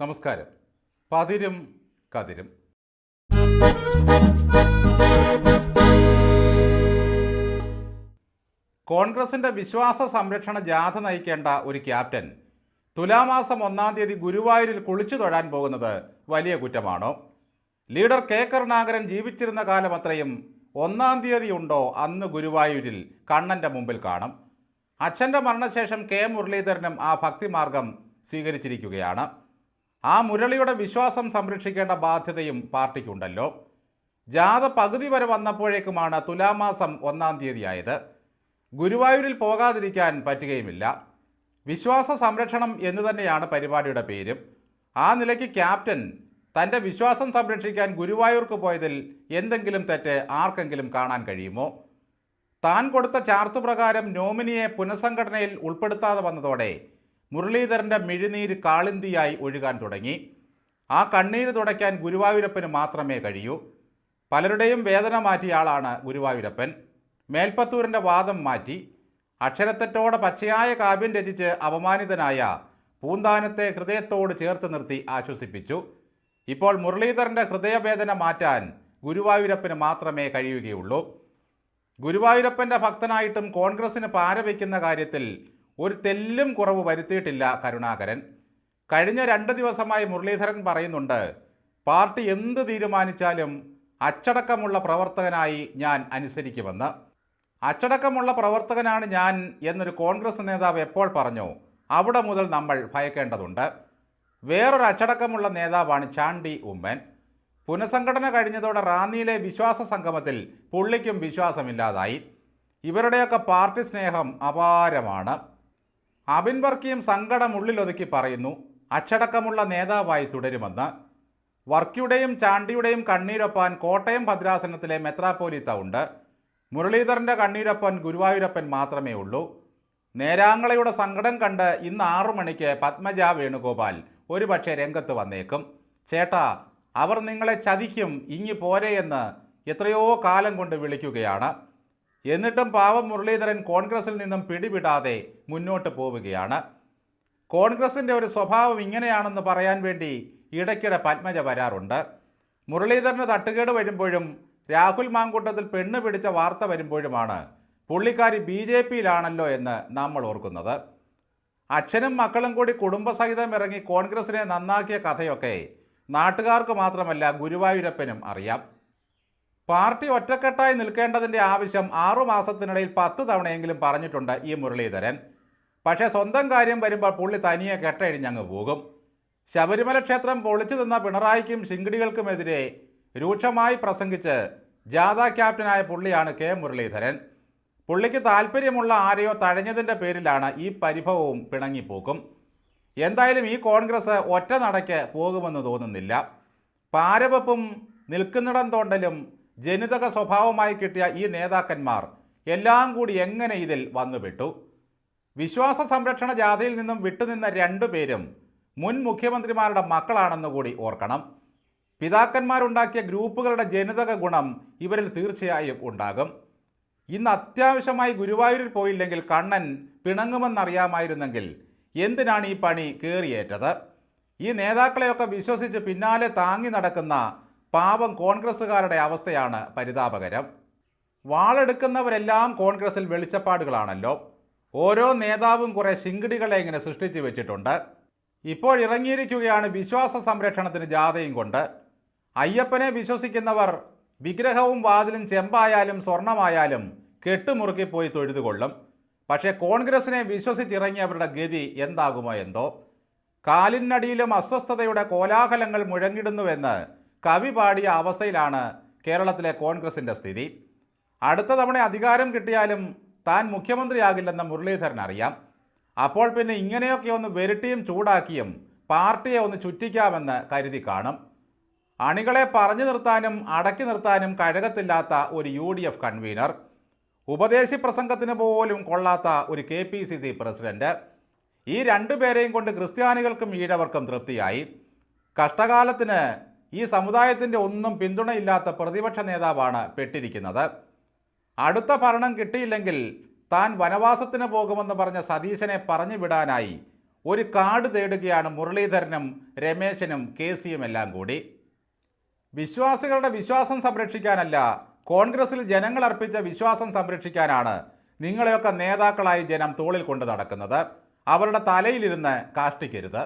നമസ്കാരം. പതിരും കതിരും. കോൺഗ്രസിന്റെ വിശ്വാസ സംരക്ഷണ ജാഥ നയിക്കേണ്ട ഒരു ക്യാപ്റ്റൻ തുലാമാസം ഒന്നാം തീയതി ഗുരുവായൂരിൽ കുളിച്ചു തൊഴാൻ പോകുന്നത് വലിയ കുറ്റമാണോ? ലീഡർ കെ കരുണാകരൻ ജീവിച്ചിരുന്ന കാലം അത്രയും ഒന്നാം തീയതി ഉണ്ടോ അന്ന് ഗുരുവായൂരിൽ കണ്ണന്റെ മുമ്പിൽ കാണും? അച്ഛന്റെ മരണശേഷം കെ മുരളീധരനും ആ ഭക്തിമാർഗം സ്വീകരിച്ചിരിക്കുകയാണ്. ആ മുരളിയുടെ വിശ്വാസം സംരക്ഷിക്കേണ്ട ബാധ്യതയും പാർട്ടിക്കുണ്ടല്ലോ. ജാഥ പകുതി വരെ വന്നപ്പോഴേക്കുമാണ് തുലാമാസം ഒന്നാം തീയതിയായത്. ഗുരുവായൂരിൽ പോകാതിരിക്കാൻ പറ്റുകയുമില്ല. വിശ്വാസ സംരക്ഷണം എന്ന് തന്നെയാണ് പരിപാടിയുടെ പേരും. ആ നിലയ്ക്ക് ക്യാപ്റ്റൻ തന്റെ വിശ്വാസം സംരക്ഷിക്കാൻ ഗുരുവായൂർക്ക് പോയതിൽ എന്തെങ്കിലും തെറ്റ് ആർക്കെങ്കിലും കാണാൻ കഴിയുമോ? താൻ കൊടുത്ത ചാർത്തുപ്രകാരം നോമിനിയെ പുനഃസംഘടനയിൽ ഉൾപ്പെടുത്താതെ വന്നതോടെ മുരളീധരന്റെ മിഴിനീര് കാളിന്തിയായി ഒഴുകാൻ തുടങ്ങി. ആ കണ്ണീര് തുടയ്ക്കാൻ ഗുരുവായൂരപ്പന് മാത്രമേ കഴിയൂ. പലരുടെയും വേദന മാറ്റിയ ആളാണ് ഗുരുവായൂരപ്പൻ. മേൽപ്പത്തൂരിന്റെ വാദം മാറ്റി. അക്ഷരത്തെറ്റോടെ പച്ചയായ കാവ്യം രചിച്ച് അപമാനിതനായ പൂന്താനത്തെ ഹൃദയത്തോട് ചേർത്ത് നിർത്തി ആശ്വസിപ്പിച്ചു. ഇപ്പോൾ മുരളീധരന്റെ ഹൃദയവേദന മാറ്റാൻ ഗുരുവായൂരപ്പന് മാത്രമേ കഴിയുകയുള്ളൂ. ഗുരുവായൂരപ്പന്റെ ഭക്തനായിട്ടും കോൺഗ്രസിന് പാരവയ്ക്കുന്ന കാര്യത്തിൽ ഒരു തെല്ലും കുറവ് വരുത്തിയിട്ടില്ല കരുണാകരൻ. കഴിഞ്ഞ രണ്ട് ദിവസമായി മുരളീധരൻ പറയുന്നുണ്ട് പാർട്ടി എന്ത് തീരുമാനിച്ചാലും അച്ചടക്കമുള്ള പ്രവർത്തകനായി ഞാൻ അനുസരിക്കുമെന്ന്. അച്ചടക്കമുള്ള പ്രവർത്തകനാണ് ഞാൻ എന്നൊരു കോൺഗ്രസ് നേതാവ് എപ്പോൾ പറഞ്ഞു അവിടെ മുതൽ നമ്മൾ ഭയക്കേണ്ടതുണ്ട്. വേറൊരു അച്ചടക്കമുള്ള നേതാവാണ് ചാണ്ടി ഉമ്മൻ. പുനഃസംഘടന കഴിഞ്ഞതോടെ റാന്നിയിലെ വിശ്വാസ സംഗമത്തിൽ പുള്ളിക്കും വിശ്വാസമില്ലാതായി. ഇവരുടെയൊക്കെ പാർട്ടി സ്നേഹം അപാരമാണ്. അബിൻ വർക്കിയും സങ്കടം ഉള്ളിലൊതുക്കി പറയുന്നു അച്ചടക്കമുള്ള നേതാവായി തുടരുമെന്ന്. വർക്കിയുടെയും ചാണ്ടിയുടെയും കണ്ണീരൊപ്പാൻ കോട്ടയം ഭദ്രാസനത്തിലെ മെത്രാപ്പോലിത്ത ഉണ്ട് മുരളീധരന്റെ കണ്ണീരൊപ്പൻ ഗുരുവായൂരപ്പൻ മാത്രമേ ഉള്ളൂ നേരാങ്ങളയുടെ സങ്കടം കണ്ട് ഇന്ന് ആറു മണിക്ക് പത്മജ വേണുഗോപാൽ ഒരുപക്ഷെ രംഗത്ത് വന്നേക്കും. ചേട്ടാ അവർ നിങ്ങളെ ചതിക്കും ഇങ്ങി പോരെ എന്ന് എത്രയോ കാലം കൊണ്ട് വിളിക്കുകയാണ്. എന്നിട്ടും പാവം മുരളീധരൻ കോൺഗ്രസിൽ നിന്നും പിടിവിടാതെ മുന്നോട്ട് പോവുകയാണ്. കോൺഗ്രസിന്റെ ഒരു സ്വഭാവം ഇങ്ങനെയാണെന്ന് പറയാൻ വേണ്ടി ഇടയ്ക്കിടെ പത്മജ വരാറുണ്ട്. മുരളീധരന് തട്ടുകേട് വരുമ്പോഴും രാഹുൽ മാങ്കൂട്ടത്തിൽ പെണ്ണ് പിടിച്ച വാർത്ത വരുമ്പോഴുമാണ് പുള്ളിക്കാരി ബി ജെ പിയിലാണല്ലോ എന്ന് നമ്മൾ ഓർക്കുന്നത്. അച്ഛനും മക്കളും കൂടി കുടുംബസഹിതം ഇറങ്ങി കോൺഗ്രസിനെ നന്നാക്കിയ കഥയൊക്കെ നാട്ടുകാർക്ക് മാത്രമല്ല ഗുരുവായൂരപ്പനും അറിയാം. പാർട്ടി ഒറ്റക്കെട്ടായി നിൽക്കേണ്ടതിന്റെ ആവശ്യം ആറുമാസത്തിനിടയിൽ പത്ത് തവണയെങ്കിലും പറഞ്ഞിട്ടുണ്ട് ഈ മുരളീധരൻ. പക്ഷേ സ്വന്തം കാര്യം വരുമ്പോൾ പുള്ളി തനിയെ കെട്ടഴിഞ്ഞങ്ങ് പോകും. ശബരിമല ക്ഷേത്രം പൊളിച്ചു തന്ന പിണറായിക്കും ശിങ്കിടികൾക്കുമെതിരെ രൂക്ഷമായി പ്രസംഗിച്ച് ജാഥ ക്യാപ്റ്റനായ പുള്ളിയാണ് കെ മുരളീധരൻ. പുള്ളിക്ക് താല്പര്യമുള്ള ആരെയോ തഴഞ്ഞതിന്റെ പേരിലാണ് ഈ പരിഭവവും പിണങ്ങിപ്പോക്കും. എന്തായാലും ഈ കോൺഗ്രസ് ഒറ്റ നടയ്ക്ക് പോകുമെന്ന് തോന്നുന്നില്ല. പാരവെപ്പും നിൽക്കുന്നിടം തോണ്ടലും ജനിതക സ്വഭാവമായി കിട്ടിയ ഈ നേതാക്കന്മാർ എല്ലാം കൂടി എങ്ങനെ ഇതിൽ വന്നുപെട്ടു? വിശ്വാസ സംരക്ഷണ ജാഥയിൽ നിന്നും വിട്ടുനിന്ന രണ്ടു പേരും മുൻ മുഖ്യമന്ത്രിമാരുടെ മക്കളാണെന്ന് കൂടി ഓർക്കണം. പിതാക്കന്മാരുണ്ടാക്കിയ ഗ്രൂപ്പുകളുടെ ജനിതക ഗുണം ഇവരിൽ തീർച്ചയായും ഉണ്ടാകും. ഇന്ന് അത്യാവശ്യമായി ഗുരുവായൂരിൽ പോയില്ലെങ്കിൽ കണ്ണൻ പിണങ്ങുമെന്നറിയാമായിരുന്നെങ്കിൽ എന്തിനാണ് ഈ പണി കയറിയേറ്റത് ഈ നേതാക്കളെയൊക്കെ വിശ്വസിച്ച് പിന്നാലെ താങ്ങി നടക്കുന്ന പാവം കോൺഗ്രസ്സുകാരുടെ അവസ്ഥയാണ് പരിതാപകരം. വാളെടുക്കുന്നവരെല്ലാം കോൺഗ്രസിൽ വെളിച്ചപ്പാടുകളാണല്ലോ. ഓരോ നേതാവും കുറേ ശിങ്കിടികളെ ഇങ്ങനെ സൃഷ്ടിച്ചു വെച്ചിട്ടുണ്ട്. ഇപ്പോൾ ഇറങ്ങിയിരിക്കുകയാണ് വിശ്വാസ സംരക്ഷണത്തിന് ജാഥയും കൊണ്ട്. അയ്യപ്പനെ വിശ്വസിക്കുന്നവർ വിഗ്രഹവും വാതിലും ചെമ്പായാലും സ്വർണമായാലും കെട്ടുമുറുക്കി പോയി തൊഴുതുകൊള്ളും. പക്ഷേ കോൺഗ്രസിനെ വിശ്വസിച്ചിറങ്ങിയവരുടെ ഗതി എന്താകുമോ എന്തോ? കാലിനടിയിലും അസ്വസ്ഥതയുടെ കോലാഹലങ്ങൾ മുഴങ്ങിടുന്നുവെന്ന് കവി പാടിയ അവസ്ഥയിലാണ് കേരളത്തിലെ കോൺഗ്രസിന്റെ സ്ഥിതി. അടുത്ത തവണ അധികാരം കിട്ടിയാലും താൻ മുഖ്യമന്ത്രിയാകില്ലെന്ന് മുരളീധരൻ അറിയാം. അപ്പോൾ പിന്നെ ഇങ്ങനെയൊക്കെ ഒന്ന് വെരുട്ടിയും ചൂടാക്കിയും പാർട്ടിയെ ഒന്ന് ചുറ്റിക്കാമെന്ന് കരുതി കാണും. അണികളെ പറഞ്ഞു നിർത്താനും അടക്കി നിർത്താനും കഴകത്തില്ലാത്ത ഒരു യു ഡി എഫ് കൺവീനർ. ഉപദേശി പ്രസംഗത്തിന് പോലും കൊള്ളാത്ത ഒരു K P C C president. ഈ രണ്ടുപേരെയും കൊണ്ട് ക്രിസ്ത്യാനികൾക്കും ഈഴവർക്കും തൃപ്തിയായി. കഷ്ടകാലത്തിന് ഈ സമുദായത്തിന്റെ ഒന്നും പിന്തുണയില്ലാത്ത പ്രതിപക്ഷ നേതാവാണ് പെട്ടിരിക്കുന്നത്. അടുത്ത ഭരണം കിട്ടിയില്ലെങ്കിൽ താൻ വനവാസത്തിന് പോകുമെന്ന് പറഞ്ഞ സതീശനെ പറഞ്ഞു വിടാനായി ഒരു കാർഡ് തേടുകയാണ് മുരളീധരനും രമേശനും കെ സിയും എല്ലാം കൂടി. വിശ്വാസികളുടെ വിശ്വാസം സംരക്ഷിക്കാനല്ല കോൺഗ്രസിൽ ജനങ്ങൾ അർപ്പിച്ച വിശ്വാസം സംരക്ഷിക്കാനാണ് നിങ്ങളെയൊക്കെ നേതാക്കളായി ജനം തോളിൽ കൊണ്ട് നടക്കുന്നത്. അവരുടെ തലയിലിരുന്ന് കാഷ്ടിക്കരുത്.